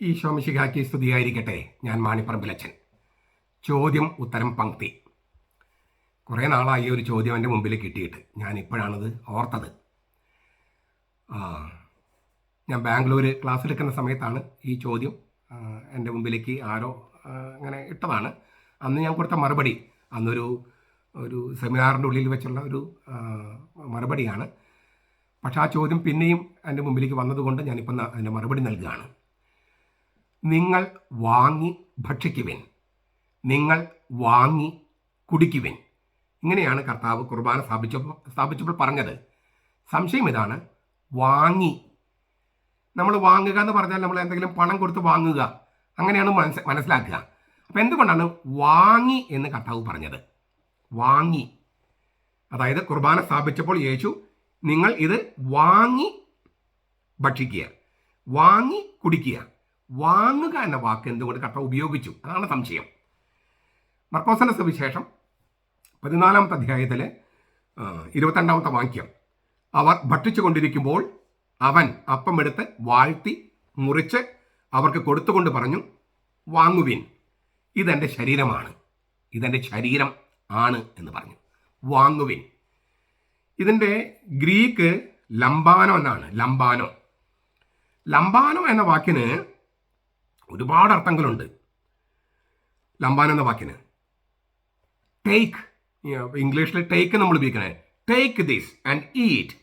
ഈ ശോമിശിഖാക്കി സ്തുതിയായിരിക്കട്ടെ. ഞാൻ മാണിപ്പറമ്പിലച്ചൻ ചോദ്യം ഉത്തരം പങ്ക്തി. കുറേ നാളായി ഒരു ചോദ്യം എന്റെ മുമ്പിൽ കിട്ടിയിട്ട് ഞാൻ ഇപ്പോഴാണത് ഓർത്തത്. ഞാൻ ബാംഗ്ലൂർ ക്ലാസ് എടുക്കുന്ന സമയത്താണ് ഈ ചോദ്യം എന്റെ മുമ്പിലേക്ക് ആരോ അങ്ങനെ ഇട്ടതാണ്. അന്ന് ഞാൻ കൊടുത്ത മറുപടി അന്നൊരു ഒരു സെമിനാറിന്റെ ഉള്ളിൽ വെച്ചുള്ള ഒരു മറുപടിയാണ്. പക്ഷെ ആ ചോദ്യം പിന്നെയും എന്റെ മുമ്പിലേക്ക് വന്നതുകൊണ്ട് ഞാനിപ്പം അതിന്റെ മറുപടി നൽകുകയാണ്. നിങ്ങൾ വാങ്ങി ഭക്ഷിക്കുവിൻ. നിങ്ങൾ വാങ്ങി കുടിക്കുവിൻ. ഇങ്ങനെയാണ് കർത്താവ് കുർബാന സ്ഥാപിച്ചപ്പോൾ സ്ഥാപിച്ചപ്പോൾ പറഞ്ഞത്. സംശയം ഇതാണ്. വാങ്ങി. നമ്മൾ വാങ്ങുക എന്ന് പറഞ്ഞാൽ നമ്മൾ എന്തെങ്കിലും പണം കൊടുത്ത് വാങ്ങുക. അങ്ങനെയാണ് മനസ്സ് മനസ്സിലാക്കുക. അപ്പം എന്തുകൊണ്ടാണ് വാങ്ങി എന്ന് കർത്താവ് പറഞ്ഞത്? വാങ്ങി. അതായത് കുർബാന സ്ഥാപിച്ചപ്പോൾ യേശു നിങ്ങൾ ഇത് വാങ്ങി ഭക്ഷിക്കുക. വാങ്ങി കുടിക്കുക. വാങ്ങുക എന്ന വാക്ക് എന്തുകൊണ്ട് കർത്ത ഉപയോഗിച്ചു? അതാണ് സംശയം. മർക്കോസന സുവിശേഷം പതിനാലാമത്തെ അധ്യായത്തിലെ ഇരുപത്തിരണ്ടാമത്തെ വാക്യം. അവർ ഭക്ഷിച്ചു കൊണ്ടിരിക്കുമ്പോൾ അവൻ അപ്പമെടുത്ത് വാഴ്ത്തി മുറിച്ച് അവർക്ക് കൊടുത്തുകൊണ്ട് പറഞ്ഞു വാങ്ങുവിൻ. ഇതെന്റെ ശരീരമാണ്. ഇതെന്റെ ശരീരം ആണ് എന്ന് പറഞ്ഞു. വാങ്ങുവിൻ. ഇതിന്റെ ഗ്രീക്ക് ലംബാനോ എന്നാണ്? ലംബാനോ. ലംബാനോ എന്ന വാക്കിന് ഒരുപാട് അർത്ഥങ്ങളുണ്ട്. ലംബാൻ എന്ന വാക്കിന്. ടേക്ക് ഇംഗ്ലീഷിൽ ടേക്ക് നമ്മൾ ഉപയോഗിക്കണേ. Take this and eat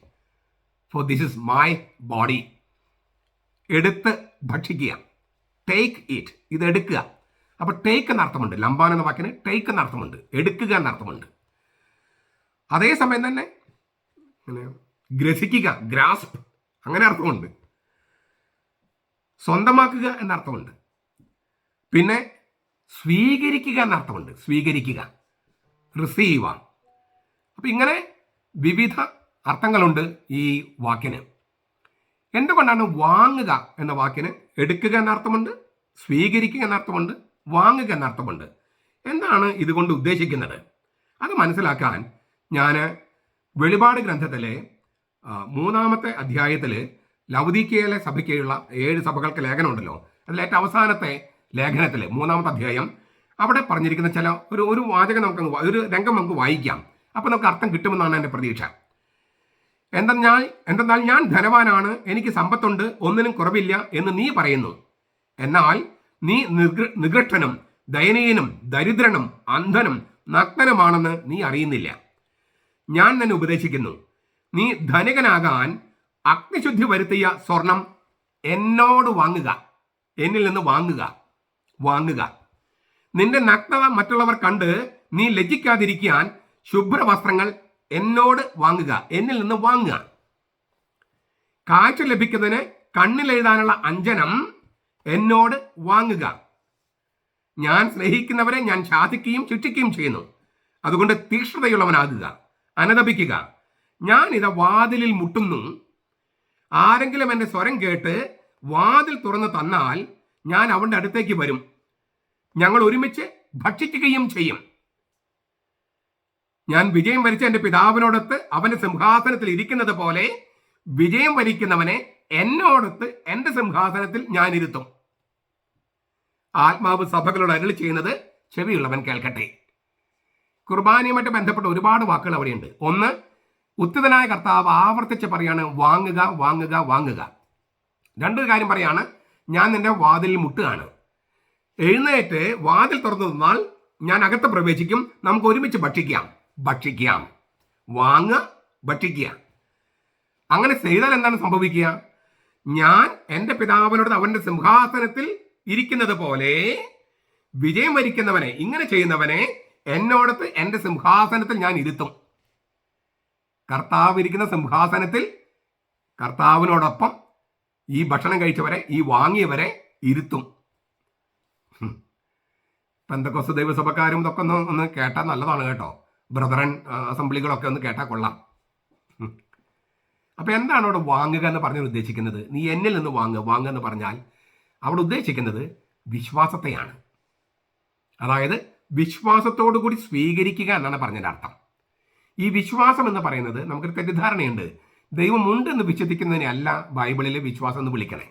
for this is my body എടുത്ത് ഭക്ഷിക്കുക. ടേക്ക് ഇറ്റ് ഇത് എടുക്കുക. അപ്പോൾ ടേക്ക് എന്ന അർത്ഥമുണ്ട്. ലംബാൻ എന്ന വാക്കിന് ടേക്ക് എന്ന അർത്ഥമുണ്ട്. എടുക്കുക എന്ന അർത്ഥമുണ്ട്. അതേസമയം തന്നെ ഗ്രസിക്കുക ഗ്രാസ്പ് അങ്ങനെ അർത്ഥമുണ്ട്. സ്വന്തമാക്കുക എന്നർത്ഥമുണ്ട്. പിന്നെ സ്വീകരിക്കുക എന്നർത്ഥമുണ്ട്. സ്വീകരിക്കുക. റിസീവ അപ്പം ഇങ്ങനെ വിവിധ അർത്ഥങ്ങളുണ്ട് ഈ വാക്കിന്. എന്തുകൊണ്ടാണ് വാങ്ങുക എന്ന വാക്കിന് എടുക്കുക എന്നർത്ഥമുണ്ട് സ്വീകരിക്കുക എന്നർത്ഥമുണ്ട് വാങ്ങുക എന്നർത്ഥമുണ്ട്? എന്താണ് ഇതുകൊണ്ട് ഉദ്ദേശിക്കുന്നത്? അത് മനസ്സിലാക്കാൻ ഞാൻ വെളിപാട് ഗ്രന്ഥത്തിലെ മൂന്നാമത്തെ അധ്യായത്തിൽ ലൗദിക്കയിലെ സഭയ്ക്കുള്ള ഏഴ് സഭകൾക്ക് ലേഖനമുണ്ടല്ലോ. അതിൽ ഏറ്റവും അവസാനത്തെ ലേഖനത്തിൽ മൂന്നാമത്തെ അധ്യായം അവിടെ പറഞ്ഞിരിക്കുന്ന ചില ഒരു ഒരു വാചകം നമുക്ക് ഒരു രംഗം നമുക്ക് വായിക്കാം. അപ്പോൾ നമുക്ക് അർത്ഥം കിട്ടുമെന്നാണ് എന്റെ പ്രതീക്ഷ. എന്തെന്നാൽ എന്തെന്നാൽ ഞാൻ ധനവാനാണ് എനിക്ക് സമ്പത്തുണ്ട് ഒന്നിനും കുറവില്ല എന്ന് നീ പറയുന്നു. എന്നാൽ നീ നികൃഷ്ടനും ദയനീയനും ദരിദ്രനും അന്ധനും നഗ്നനുമാണെന്ന് നീ അറിയുന്നില്ല. ഞാൻ നിന്നെ ഉപദേശിക്കുന്നു. നീ ധനികനാകാൻ അഗ്നിശുദ്ധി വരുത്തിയ സ്വർണം എന്നോട് വാങ്ങുക. എന്നിൽ നിന്ന് വാങ്ങുക. വാങ്ങുക. നിന്റെ നഗ്നത മറ്റുള്ളവർ കണ്ട് നീ ലജ്ജിക്കാതിരിക്കാൻ ശുഭ്രവസ്ത്രങ്ങൾ എന്നോട് വാങ്ങുക. എന്നിൽ നിന്ന് വാങ്ങുക. കാഴ്ച ലഭിക്കുന്നതിന് കണ്ണിലെഴുതാനുള്ള അഞ്ജനം എന്നോട് വാങ്ങുക. ഞാൻ സ്നേഹിക്കുന്നവരെ ഞാൻ ശാസിക്കുകയും ശിക്ഷിക്കുകയും ചെയ്യുന്നു. അതുകൊണ്ട് തീക്ഷ്ണതയുള്ളവനാകുക. അനതപിക്കുക. ഞാൻ ഇതാ വാതിലിൽ മുട്ടുന്നു. ആരെങ്കിലും എന്റെ സ്വരം കേട്ട് വാതിൽ തുറന്ന് തന്നാൽ ഞാൻ അവന്റെ അടുത്തേക്ക് വരും. ഞങ്ങൾ ഒരുമിച്ച് ഭക്ഷിക്കുകയും ചെയ്യും. ഞാൻ വിജയം വരിച്ച എന്റെ പിതാവിനോടൊത്ത് അവന്റെ സിംഹാസനത്തിൽ ഇരിക്കുന്നത് പോലെ വിജയം വരിക്കുന്നവനെ എന്നോടൊത്ത് എന്റെ സിംഹാസനത്തിൽ ഞാൻ ഇരുത്തും. ആത്മാവ് സഭകളോട് അരുളി ചെയ്യുന്നത് ചെവിയുള്ളവൻ കേൾക്കട്ടെ. കുർബാനയുമായിട്ട് ബന്ധപ്പെട്ട ഒരുപാട് വാക്കുകൾ അവിടെയുണ്ട്. ഒന്ന് ഉത്തിതനായ കർത്താവ് ആവർത്തിച്ച് പറയാണ് വാങ്ങുക വാങ്ങുക വാങ്ങുക. രണ്ടൊരു കാര്യം പറയാണ് ഞാൻ നിന്റെ വാതിൽ മുട്ടുകയാണ്. എഴുന്നേറ്റ് വാതിൽ തുറന്നു തന്നാൽ ഞാൻ അകത്ത് പ്രവേശിക്കും നമുക്ക് ഒരുമിച്ച് ഭക്ഷിക്കാം. ഭക്ഷിക്കാം. വാങ്ങുക ഭക്ഷിക്കുക. അങ്ങനെ ചെയ്താൽ എന്താണ് സംഭവിക്കുക? ഞാൻ എന്റെ പിതാവിനോട് അവന്റെ സിംഹാസനത്തിൽ ഇരിക്കുന്നത് പോലെ വിജയം വരിക്കുന്നവനെ ഇങ്ങനെ ചെയ്യുന്നവനെ എന്നോടത്ത് എന്റെ സിംഹാസനത്തിൽ ഞാൻ ഇരുത്തും. കർത്താവ് ഇരിക്കുന്ന സിംഹാസനത്തിൽ കർത്താവിനോടൊപ്പം ഈ ഭക്ഷണം കഴിച്ചവരെ ഈ വാങ്ങിയവരെ ഇരുത്തും. പെന്തക്കോസ് ദൈവസഭക്കാരും ഇതൊക്കെ ഒന്ന് ഒന്ന് കേട്ടാൽ നല്ലതാണ് കേട്ടോ. ബ്രദറൻ അസംബ്ലികളൊക്കെ ഒന്ന് കേട്ടാൽ കൊള്ളാം. അപ്പോൾ അപ്പൊ എന്താണ് അവിടെ വാങ്ങുക എന്ന് പറഞ്ഞാൽ ഉദ്ദേശിക്കുന്നത്? നീ എന്നിൽ നിന്ന് വാങ്ങുക വാങ്ങുക എന്ന് പറഞ്ഞാൽ അവിടെ ഉദ്ദേശിക്കുന്നത് വിശ്വാസത്തെയാണ്. അതായത് വിശ്വാസത്തോടു കൂടി സ്വീകരിക്കുക എന്നാണ് പറഞ്ഞതിന്റെ അർത്ഥം. ഈ വിശ്വാസം എന്ന് പറയുന്നത് നമുക്കൊരു തെറ്റിദ്ധാരണയുണ്ട്. ദൈവമുണ്ട് എന്ന് വിശ്വസിക്കുന്നതിനെ അല്ല ബൈബിളിലെ വിശ്വാസം എന്ന് വിളിക്കണേ.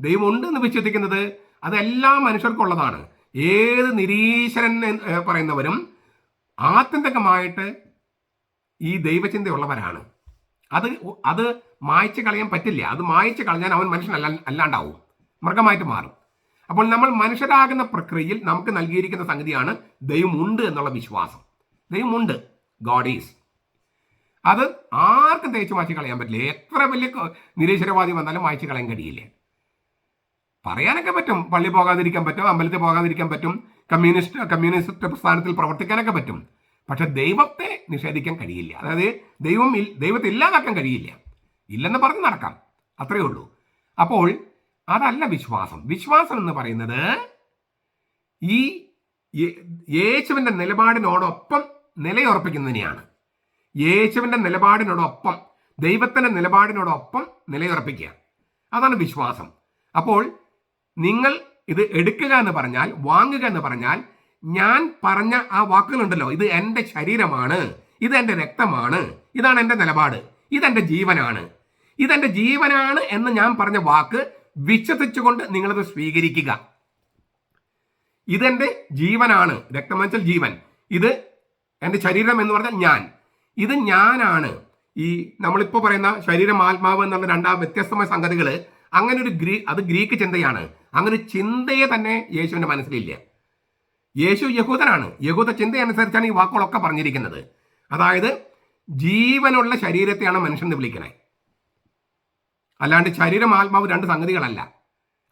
ദൈവമുണ്ട് എന്ന് വിശ്വസിക്കുന്നത് അത് എല്ലാ മനുഷ്യർക്കുള്ളതാണ് ഏത് നിരീശ്വരൻ പറയുന്നവരും ആത്യന്തികമായിട്ട് ഈ ദൈവചിന്തയുള്ളവരാണ്. അത് അത് മായച്ച് കളയാൻ പറ്റില്ല. അത് മായച്ച് കളഞ്ഞാൽ അവൻ മനുഷ്യനല്ല അല്ലാണ്ടാവും. മൃഗമായിട്ട് മാറും. അപ്പോൾ നമ്മൾ മനുഷ്യരാകുന്ന പ്രക്രിയയിൽ നമുക്ക് നൽകിയിരിക്കുന്ന സംഗതിയാണ് ദൈവമുണ്ട് എന്നുള്ള വിശ്വാസം. ദൈവമുണ്ട്. ഗോഡ് ഈസ് അത് ആർക്കും തേച്ച് മാറ്റി കളയാൻ പറ്റില്ല. എത്ര വലിയ നിരീശ്വരവാദി വന്നാലും മായ്ച്ചു കളയാൻ കഴിയില്ല. പറയാനൊക്കെ പറ്റും. പള്ളി പോകാതിരിക്കാൻ പറ്റും അമ്പലത്തിൽ പോകാതിരിക്കാൻ പറ്റും കമ്മ്യൂണിസ്റ്റ് കമ്മ്യൂണിസ്റ്റ് പ്രസ്ഥാനത്തിൽ പ്രവർത്തിക്കാനൊക്കെ പറ്റും. പക്ഷെ ദൈവത്തെ നിഷേധിക്കാൻ കഴിയില്ല. അതായത് ദൈവം ദൈവത്തെ ഇല്ലാതാക്കാൻ കഴിയില്ല. ഇല്ലെന്ന് പറഞ്ഞ് നടക്കാം. അത്രയേ ഉള്ളൂ. അപ്പോൾ അതല്ല വിശ്വാസം. വിശ്വാസം എന്ന് പറയുന്നത് ഈ യേശുവിന്റെ നിലപാടിനോടൊപ്പം നിലയുറപ്പിക്കുന്നതിനെയാണ്. യേശുവിന്റെ നിലപാടിനോടൊപ്പം ദൈവത്തിന്റെ നിലപാടിനോടൊപ്പം നിലയുറപ്പിക്കുക. അതാണ് വിശ്വാസം. അപ്പോൾ നിങ്ങൾ ഇത് എടുക്കുക എന്ന് പറഞ്ഞാൽ വാങ്ങുക എന്ന് പറഞ്ഞാൽ ഞാൻ പറഞ്ഞ ആ വാക്കുകളുണ്ടല്ലോ ഇത് എന്റെ ശരീരമാണ് ഇത് എന്റെ രക്തമാണ് ഇതാണ് എന്റെ നിലപാട് ഇതെന്റെ ജീവനാണ്. ഇതെന്റെ ജീവനാണ് എന്ന് ഞാൻ പറഞ്ഞ വാക്ക് വിശ്വസിച്ചുകൊണ്ട് നിങ്ങളത് സ്വീകരിക്കുക. ഇതെന്റെ ജീവനാണ് രക്തമെന്ന് വെച്ചാൽ ജീവൻ. ഇത് എന്റെ ശരീരം എന്ന് പറഞ്ഞാൽ ഞാൻ. ഇത് ഞാനാണ്. ഈ നമ്മളിപ്പോൾ പറയുന്ന ശരീരം ആത്മാവ് എന്നുള്ള രണ്ടാം വ്യത്യസ്തമായ സംഗതികൾ അങ്ങനെ ഒരു ഗ്രീ അത് ഗ്രീക്ക് ചിന്തയാണ്. അങ്ങനെ ഒരു ചിന്തയെ തന്നെ യേശുവിന്റെ മനസ്സിലില്ല. യേശു യഹൂദനാണ്. യഹൂദ ചിന്തയനുസരിച്ചാണ് ഈ വാക്കുകളൊക്കെ പറഞ്ഞിരിക്കുന്നത്. അതായത് ജീവനുള്ള ശരീരത്തെയാണ് മനുഷ്യൻ എന്ന് വിളിക്കണേ. അല്ലാണ്ട് ശരീരം ആത്മാവ് രണ്ട് സംഗതികളല്ല.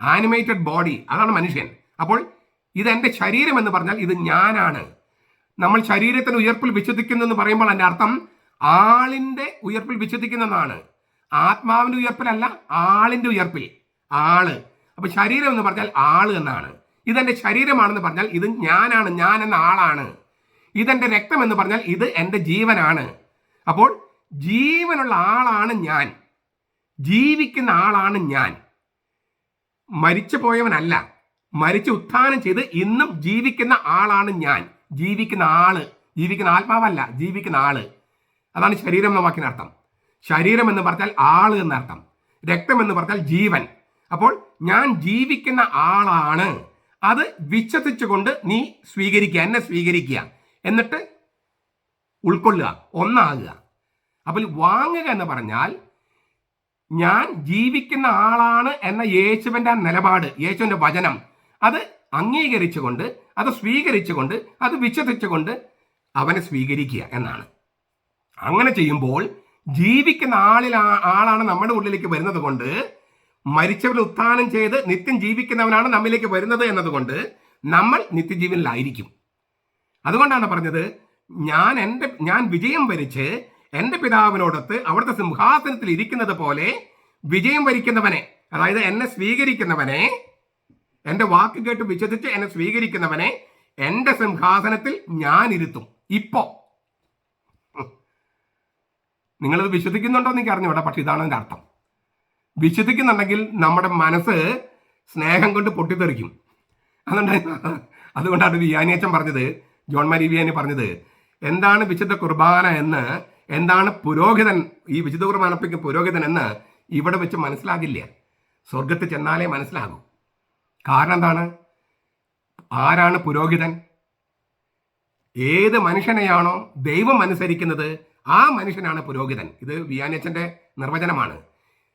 ആനിമേറ്റഡ് ബോഡി അതാണ് മനുഷ്യൻ. അപ്പോൾ ഇത് എന്റെ ശരീരം എന്ന് പറഞ്ഞാൽ ഇത് ഞാനാണ്. നമ്മൾ ശരീരത്തിന് ഉയർപ്പിൽ വിശ്വസിക്കുന്നു എന്ന് പറയുമ്പോൾ അതിന്റെ അർത്ഥം ആളിന്റെ ഉയർപ്പിൽ വിശ്വസിക്കുന്നതാണ് ആത്മാവിന്റെ ഉയർപ്പിലല്ല ആളിന്റെ ഉയർപ്പിൽ. ആൾ. അപ്പൊ ശരീരം എന്ന് പറഞ്ഞാൽ ആൾ എന്നാണ്. ഇതെന്റെ ശരീരമാണെന്ന് പറഞ്ഞാൽ ഇത് ഞാനാണ് ഞാൻ എന്ന ആളാണ്. ഇതെന്റെ രക്തം എന്ന് പറഞ്ഞാൽ ഇത് എന്റെ ജീവനാണ്. അപ്പോൾ ജീവനുള്ള ആളാണ് ഞാൻ. ജീവിക്കുന്ന ആളാണ് ഞാൻ. മരിച്ചു പോയവനല്ല മരിച്ച് ഉത്ഥാനം ചെയ്ത് ഇന്നും ജീവിക്കുന്ന ആളാണ് ഞാൻ. ജീവിക്കുന്ന ആൾ ജീവിക്കുന്ന ആത്മാവല്ല ജീവിക്കുന്ന ആൾ. അതാണ് ശരീരം എന്ന വാക്കിനർത്ഥം ശരീരം എന്ന് പറഞ്ഞാൽ ആൾ എന്നർത്ഥം. രക്തം എന്ന് പറഞ്ഞാൽ ജീവൻ. അപ്പോൾ ഞാൻ ജീവിക്കുന്ന ആളാണ്. അത് വിശ്വസിച്ചുകൊണ്ട് നീ സ്വീകരിക്കുക എന്നെ സ്വീകരിക്കുക. എന്നിട്ട് ഉൾക്കൊള്ളുക ഒന്നാകുക. അപ്പോൾ വാങ്ങുക എന്ന് പറഞ്ഞാൽ ഞാൻ ജീവിക്കുന്ന ആളാണ് എന്ന യേശുവിന്റെ ആ നിലപാട് യേശുവിന്റെ വചനം. അത് അംഗീകരിച്ചുകൊണ്ട് അത് സ്വീകരിച്ചുകൊണ്ട് അത് വിശ്വസിച്ചുകൊണ്ട് അവനെ സ്വീകരിക്കുക എന്നാണ്. അങ്ങനെ ചെയ്യുമ്പോൾ ജീവിക്കുന്ന ആളിൽ ആളാണ് നമ്മുടെ ഉള്ളിലേക്ക് വരുന്നത് കൊണ്ട് മരിച്ചവർ ഉത്ഥാനം ചെയ്ത് നിത്യം ജീവിക്കുന്നവനാണ് നമ്മിലേക്ക് വരുന്നത് എന്നതുകൊണ്ട് നമ്മൾ നിത്യജീവനിലായിരിക്കും. അതുകൊണ്ടാണ് പറഞ്ഞത് ഞാൻ എന്റെ ഞാൻ വിജയം വരിച്ച് എന്റെ പിതാവിനോടൊത്ത് അവിടുത്തെ സിംഹാസനത്തിൽ ഇരിക്കുന്നത് പോലെ വിജയം വരിക്കുന്നവനെ അതായത് എന്നെ സ്വീകരിക്കുന്നവനെ എന്റെ വാക്ക് കേട്ട് വിശ്വസിച്ച് എന്നെ സ്വീകരിക്കുന്നവനെ എന്റെ സിംഹാസനത്തിൽ ഞാൻ ഇരുത്തും. ഇപ്പോ. നിങ്ങളത് വിശ്വസിക്കുന്നുണ്ടോ എന്ന് എനിക്ക് അറിഞ്ഞൂടാ പക്ഷെ ഇതാണ് എന്റെ അർത്ഥം. വിശ്വസിക്കുന്നുണ്ടെങ്കിൽ നമ്മുടെ മനസ്സ് സ്നേഹം കൊണ്ട് പൊട്ടിത്തെറിക്കും. അതുകൊണ്ട് അതുകൊണ്ടാണ് വിയാനിയച്ചൻ പറഞ്ഞത് ജോൺ മാരി വിയാനി പറഞ്ഞത് എന്താണ് വിശുദ്ധ കുർബാന എന്ന് എന്താണ് പുരോഹിതൻ ഈ വിശുദ്ധ കുർബാനപ്പിക്ക് പുരോഹിതൻ എന്ന് ഇവിടെ വെച്ച് മനസ്സിലാകില്ല. സ്വർഗത്തിൽ ചെന്നാലേ മനസ്സിലാകൂ. കാരണം എന്താണ്? ആരാണ് പുരോഹിതൻ? ഏത് മനുഷ്യനെയാണോ ദൈവം അനുസരിക്കുന്നത് ആ മനുഷ്യനാണ് പുരോഹിതൻ. ഇത് വിയാനച്ചന്റെ നിർവചനമാണ്.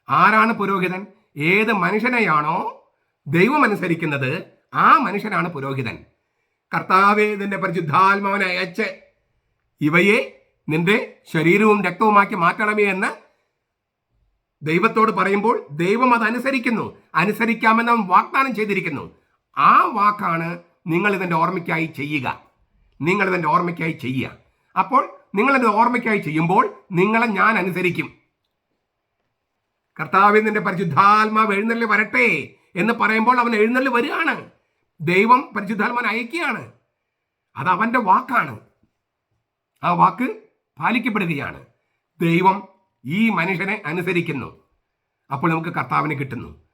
ആരാണ് പുരോഹിതൻ? ഏത് മനുഷ്യനെയാണോ ദൈവം അനുസരിക്കുന്നത് ആ മനുഷ്യനാണ് പുരോഹിതൻ. കർത്താവെ നിന്റെ പരിശുദ്ധാത്മാവനെ അയച്ച് ഇവയെ നിന്റെ ശരീരവും രക്തവുമാക്കി മാറ്റണമേ എന്ന് ദൈവത്തോട് പറയുമ്പോൾ ദൈവം അത് അനുസരിക്കുന്നു. അനുസരിക്കാമെന്ന് അവൻ വാഗ്ദാനം ചെയ്തിരിക്കുന്നു. ആ വാക്കാണ് നിങ്ങൾ ഇതിന്റെ ഓർമ്മയ്ക്കായി ചെയ്യുക. നിങ്ങൾ ഇതിന്റെ ഓർമ്മയ്ക്കായി ചെയ്യുക. അപ്പോൾ നിങ്ങൾ ഇത് ഓർമ്മയ്ക്കായി ചെയ്യുമ്പോൾ നിങ്ങളെ ഞാൻ അനുസരിക്കും. കർത്താവിൽ നിന്റെ പരിശുദ്ധാത്മാവ് എഴുന്നള്ളി വരട്ടെ എന്ന് പറയുമ്പോൾ അവൻ എഴുന്നള്ളി വരികയാണ്. ദൈവം പരിശുദ്ധാത്മാൻ അയക്കുകയാണ്. അത് അവന്റെ വാക്കാണ്. ആ വാക്ക് പാലിക്കപ്പെടുകയാണ്. ദൈവം ഈ മനുഷ്യനെ അനുസരിക്കുന്നു. അപ്പോൾ നമുക്ക് കർത്താവിനെ കിട്ടുന്നു.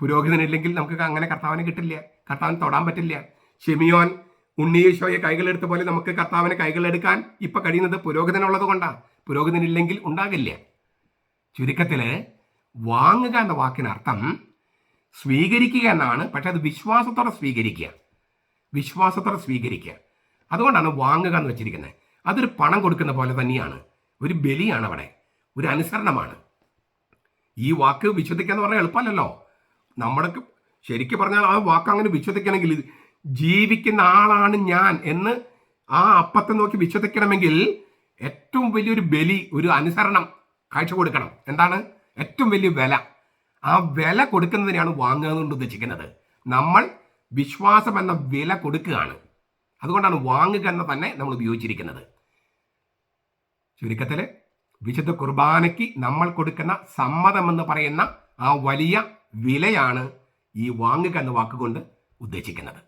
പുരോഹിതനില്ലെങ്കിൽ നമുക്ക് അങ്ങനെ കർത്താവിനെ കിട്ടില്ല. കർത്താവിന് തൊടാൻ പറ്റില്ല. ഷെമിയോൻ ഉണ്ണീശോയെ കൈകളെടുത്ത പോലെ നമുക്ക് കർത്താവിനെ കൈകളെടുക്കാൻ ഇപ്പൊ കഴിയുന്നത് പുരോഹിതനുള്ളത് കൊണ്ടാണ് പുരോഹിതനില്ലെങ്കിൽ ഉണ്ടാകില്ല. ചുരുക്കത്തിൽ വാങ്ങുക എന്ന വാക്കിനർത്ഥം സ്വീകരിക്കുക എന്നാണ്. പക്ഷെ അത് വിശ്വാസത്തോടെ സ്വീകരിക്കുക. വിശ്വാസത്തോടെ സ്വീകരിക്കുക. അതുകൊണ്ടാണ് വാങ്ങുക എന്ന് വെച്ചിരിക്കുന്നത്. അതൊരു പണം കൊടുക്കുന്ന പോലെ തന്നെയാണ്. ഒരു ബലിയാണ് അവിടെ. ഒരു അനുസരണമാണ്. ഈ വാക്ക് വിശ്വസിക്കുക എന്ന് പറഞ്ഞാൽ എളുപ്പമല്ലല്ലോ. നമ്മുടെ ശരിക്കും പറഞ്ഞാൽ ആ വാക്ക് അങ്ങനെ വിശ്വസിക്കണമെങ്കിൽ ജീവിക്കുന്ന ആളാണ് ഞാൻ എന്ന് ആ അപ്പത്തെ നോക്കി വിശ്വസിക്കണമെങ്കിൽ ഏറ്റവും വലിയൊരു ബലി ഒരു അനുസരണം കാഴ്ച കൊടുക്കണം. എന്താണ്? ഏറ്റവും വലിയ വില. ആ വില കൊടുക്കുന്നതിനാണ് വാങ്ങുക ഉദ്ദേശിക്കുന്നത്. നമ്മൾ വിശ്വാസം എന്ന വില കൊടുക്കുകയാണ്. അതുകൊണ്ടാണ് വാങ്ങുക എന്ന തന്നെ നമ്മൾ ഉപയോഗിച്ചിരിക്കുന്നത്. ചുരുക്കത്തിൽ വിശുദ്ധ കുർബാനയ്ക്ക് നമ്മൾ കൊടുക്കുന്ന സമ്മതം എന്ന് പറയുന്ന ആ വലിയ വിലയാണ് ഈ വാങ്ങുക എന്ന വാക്കുകൊണ്ട് ഉദ്ദേശിക്കുന്നത്.